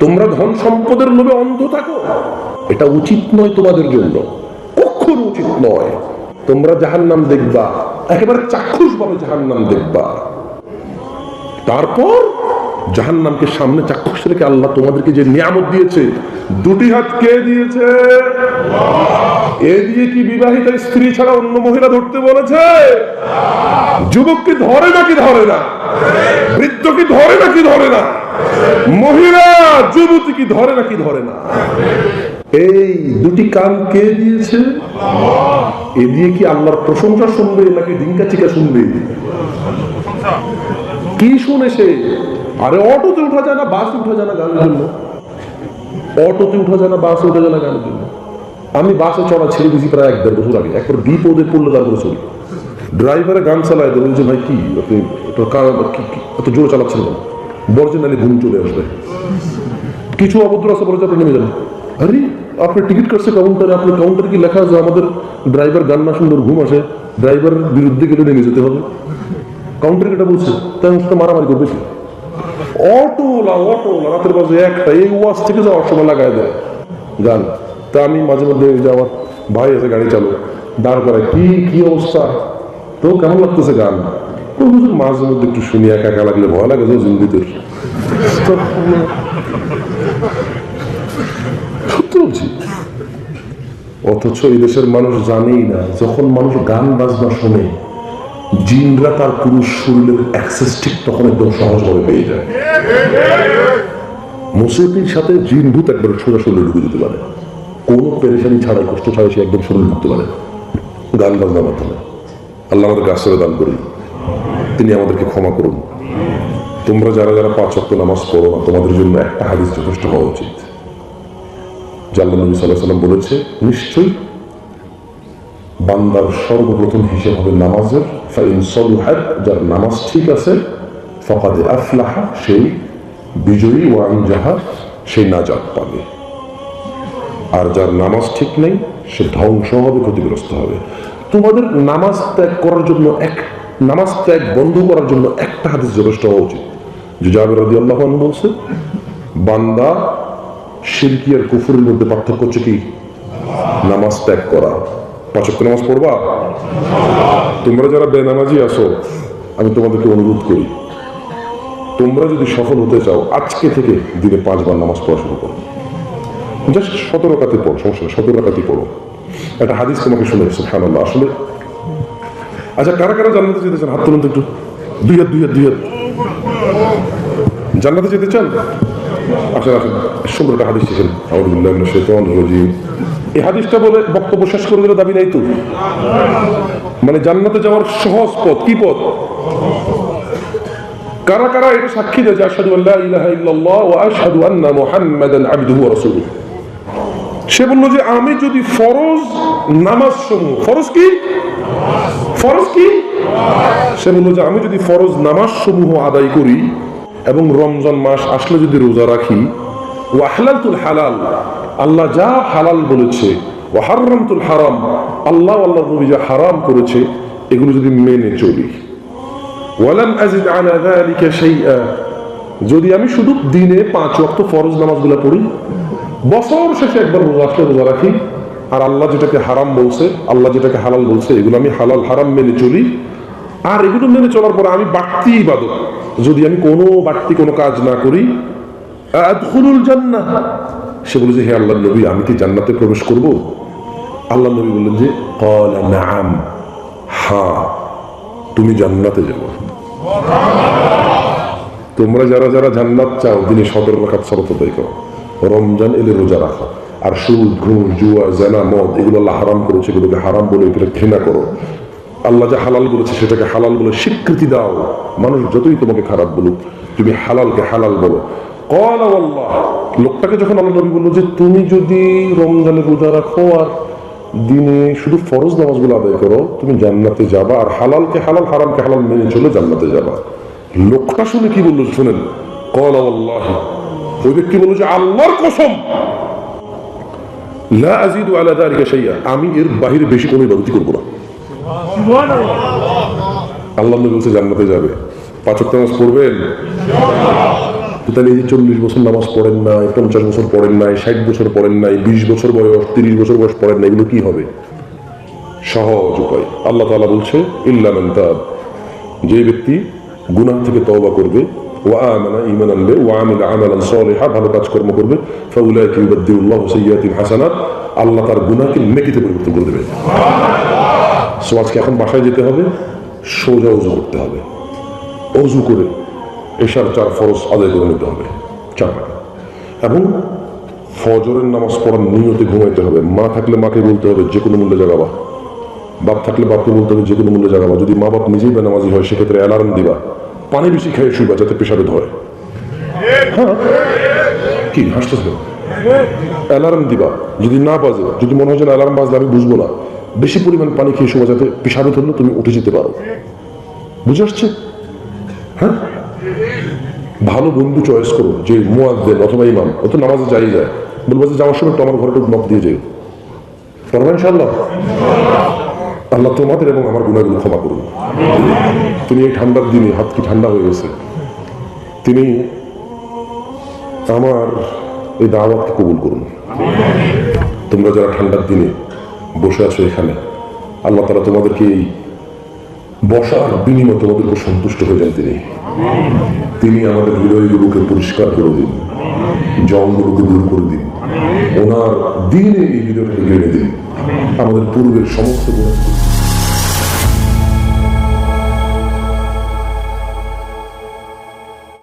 তোমরা ধন সম্পদের লোভে অন্ধ থাকো। এটা উচিত নয় তোমাদের জন্য। কখনো উচিত নয়। তোমরা জাহান্নাম দেখবা। একেবারে চাক্ষুষ ভাবে জাহান্নাম দেখবা। তারপর জাহান্নামকে সামনে চাক্ষুষ রেখে আল্লাহ তোমাদেরকে যে নিয়ামত দিয়েছে, দুটি হাত কে দিয়েছে? এ দিয়ে কি বিবাহিত স্ত্রী ছাড়া অন্য মহিলা ধরতে বলেছে? যুবক কি ধরে নাকি ধরে না? কি ধরে নাকি ধরে না? মহিলা যুবতী কি ধরে নাকি ধরে না? এই দুটি কান কে দিয়েছে? এ দিয়ে কি আল্লাহর প্রশংসা শুনবে নাকি ডিঙ্কা চিকা শুনবে? কি শুনে সে? আরে অটোতে উঠা যায় না, বাস উঠা যায় না গানের জন্য। অটোতে উঠা যায় না, বাস উঠা যায় না গানের জন্য। আমি বাসে চড়া ছেড়ে দিয়েছি প্রায় এক দেড় বছর আগে। একবার বিপদে পড়লে তারপরে চলি। ড্রাইভারে গান চালায় দেবে যে, ভাই, কি? আপনি এত জোরে চালাচ্ছেন বলছেন নাহলে ঘুম চলে আসবে। কিছু অভদ্র আছে বলে আপনি নেমে যান। আরে, আপনার টিকিট কাটছে কাউন্টারে, আপনার কাউন্টারে কি লেখা আছে? আমাদের ড্রাইভার গান না সুন্দর ঘুম আসে। ড্রাইভারের বিরুদ্ধে গেলে নেমে যেতে হবে। কাউন্টারে এটা বলছে, তাই সাথে মারামারি করবে অটোলা অটোলা রাতের বাজে একটা, এই ওয়াজ থেকে যাওয়ার সময় লাগায় দেয়। গান, তা আমি মাঝে মধ্যে যে আমার ভাই আছে, গাড়ি চালু দাঁড় করায়, কি কি অবস্থা? তো কেমন লাগতেছে গান? হুজুর মাঝে মধ্যে একটু শুনি, একা একা লাগলে ভয় লাগে বলছি? অথচ এই দেশের মানুষ জানেই না, যখন মানুষ গান বাজনা শোনে, জিনরা তার পুরুষ শরীরের অ্যাক্সেস ঠিক তখন একদম সহজভাবে পেয়ে যায়। মুসিবতির সাথে জিন ভূত একবার সোজা শরীরে ঢুকে যেতে পারে। কোনো পেরেশানি ছাড়াই কষ্ট ছাড়াই সে একদম শরীরে ঢুকতে পারে গান বাজনার মাধ্যমে। আল্লাহ আমাদেরকে আশ্রয় দান করুন। তিনি আমাদেরকে ক্ষমা করুন। তোমরা যারা যারা পাঁচ অক্ট নামাজ পড়ো না, তোমাদের জন্য একটা হাদিস যথেষ্ট হওয়া উচিত। জাল্লা নবী সাল্লাহ সাল্লাম বলেছে, নিশ্চয়ই বান্দার সর্বপ্রথম হিসেব হবে নামাজের। ফাইন সলুহাত, যার নামাজ ঠিক আছে, ফকাদে আফলাহা, সেই বিজয়ী ওয়ান যাহা সেই নাজাত পাবে। আর যার নামাজ ঠিক নেই, সে ধ্বংস হবে, ক্ষতিগ্রস্ত হবে। তোমাদের নামাজ ত্যাগ করার জন্য এক, নামাজ ত্যাগ বন্ধ করার জন্য একটা হাদিস যথেষ্ট হওয়া উচিত। যে জাবের রাদি আল্লাহ বলছে, বান্দা শিরকি আর কুফুরের মধ্যে পার্থক্য হচ্ছে কি? নামাজ ত্যাগ করা। পাঁচক্য নামাজ পড়বা? তোমরা যারা বেনামাজি আসো আমি তোমাদেরকে অনুরোধ করি, তোমরা যদি সফল হতে চাও, আজকে থেকে দিনে পাঁচবার নামাজ পড়া শুরু করো। জাস্ট সতেরো কাতে পড়ো, সমস্যা সতেরো কাতে পড়ো। একটা হাদিস তোমাকে শুনে সুখান আসলে আচ্ছা কারা কারা জান্নাতে যেতে চান? হাত তুলুন একটু। দুই হাত দুই হাত দুই হাত। জান্নাতে যেতে চান? সুন্দর একটা হাদিস শেতন রজিম। এই হাদিসটা বলে বক্তব্য শেষ করে দিলে দাবি নাই তো? মানে জান্নাতে যাওয়ার সহজ পথ কি পথ? কারা কারা এটা সাক্ষী দেয় যে আল্লাহ ইলাহা ইল্লাল্লাহ ওয়া আশহাদু আন্না মুহাম্মাদান আবদুহু ওয়া রাসূলুহু? সে বলল যে আমি যদি ফরজ নামাজ সমূহ, ফরজ কি? ফরজ কি? সে বলল যে আমি যদি ফরজ নামাজ সমূহ আদায় করি এবং রমজান মাস আসলে যদি রোজা রাখি ও আহলালতুল হালাল, আল্লাহ যা হালাল বলেছে ও হারামতুল হারাম, আল্লাহ আল্লাহ নবী যা হারাম করেছে, এগুলো যদি মেনে চলি। ওয়ালাম আজিদ আলা যালিকা যদি আমি শুধু দিনে পাঁচ ওয়াক্ত ফরজ নামাজগুলো পড়ি বছর শেষে একবার রোজা আসলে রোজা রাখি। আর আল্লাহ যেটাকে হারাম বলছে, আল্লাহ যেটাকে হালাল বলছে, এগুলো আমি হালাল, হারাম মেনে চলি। আর এগুলো মেনে চলার পরে আমি বাড়তি ইবাদত। যদি আমি কোনো বাড়তি কোনো কাজ না করি সে বলে যে, হে আল্লাহ নবী, আমি কি জান্নাতে প্রবেশ করব? আল্লাহ নবী বললেন যে নাআম হ্যাঁ তুমি জান্নাতে যাব তোমরা যারা যারা জান্নাত চাও দিনে সদর রাখাত সরত করো। রমজান এলে রোজা রাখো। আর সুদ ঘুষ জুয়া, জানা, মদ, এগুলো আল্লাহ হারাম করেছে, এগুলোকে হারাম বলে এগুলো ঘৃণা করো। আল্লাহ যা হালাল বলেছে সেটাকে হালাল বলে স্বীকৃতি দাও। মানুষ যতই তোমাকে খারাপ বলুক, তুমি হালালকে হালাল বলো। কল লোকটাকে যখন আল্লাহ নবী বলল যে, তুমি যদি রমজানে রোজা রাখো আর দিনে শুধু ফরজ নামাজগুলো আদায় করো, তুমি জান্নাতে যাবা আর হালালকে হালাল, হারামকে হালাল মেনে চলে জান্নাতে যাবা। লোকটা শুনে কি বলল, শুনেন। কল আল্লাহ ওই ব্যক্তি বলল যে আল্লাহর কসম লা আজিদু আলা যালিকা শাইআ আমি এর বাহিরে বেশি কোনো ইবাদতই করব না। আল্লাহ নবী বলছে জান্নাতে যাবে। পাঁচ ওয়াক্ত নামাজ পড়বেন? তাহলে এই যে চল্লিশ বছর নামাজ পড়েন নাই পঞ্চাশ বছর পড়েন নাই ষাট বছর পড়েন নাই বিশ বছর বয়স তিরিশ বছর বয়স পড়েন নাই এগুলো কি হবে? সহজ উপায়। আল্লাহ তাআলা বলছে ইল্লা মান যে ব্যক্তি গুনাহ থেকে তওবা করবে ওয়া আমানা ঈমান আনবে ওয়া আমিলা আমালান সালিহা ভালো কাজকর্ম করবে সাইয়্যাতিহিম হাসানাত আল্লাহ তার গুনাহকে নেকিতে পরিবর্তন দেবে। সো এখন বাসায় যেতে হবে, সোজা উজু করতে হবে। অজু করে এশার চার ফরজ আদায় করে নিতে হবে। চার। এবং ফজরের নামাজ পড়ার নিয়তে ঘুমাইতে হবে। মা থাকলে মাকে বলতে হবে যে মূল্যে জাগাবা। বাপ থাকলে বাপকে বলতে হবে যে কোনো মূল্যে জাগাবা। যদি মা বাপ নিজেই বেনামাজি হয়, সেক্ষেত্রে অ্যালার্ম দিবা। পানি বেশি খেয়ে শুইবা যাতে পেশাবে ধরে। হ্যাঁ। কি, হাসতেছে অ্যালার্ম দিবা। যদি না বাজে, যদি মনে হয় যে অ্যালার্ম বাজলে আমি বুঝব না। বেশি পরিমাণ পানি খেয়ে শুবা যাতে পেশাবে ধরলে তুমি উঠে যেতে পারো। বুঝে আসছে? হ্যাঁ? ভালো বন্ধু চয়েস করো, যে মুয়াদ্দেন অথবা ইমাম, ও তো নামাজে যাই যায়। বলব যে যাওয়ার সময় তো আমার ঘরে নক দিয়ে যাই পারবেন ইনশাআল্লাহ? আল্লাহ তোমাদের এবং আমার গুণাগুলো ক্ষমা করুন। তিনি এই ঠান্ডার দিনে হাত কি ঠান্ডা হয়ে গেছে? তিনি আমার এই দাওয়াতকে কবুল করুন। তোমরা যারা ঠান্ডার দিনে বসে আছো এখানে, আল্লাহ তারা তোমাদেরকে এই বসার বিনিময়ে তোমাদেরকে সন্তুষ্ট হয়ে যান তিনি। তিনি আমাদের হৃদয়গুলোকে পরিষ্কার করে দিন জংগুলোকে দূর করে দিন, ওনার দিনে এই হৃদয়টাকে গেড়ে দিন। আমাদের পূর্বের সমস্ত গুণাগুলো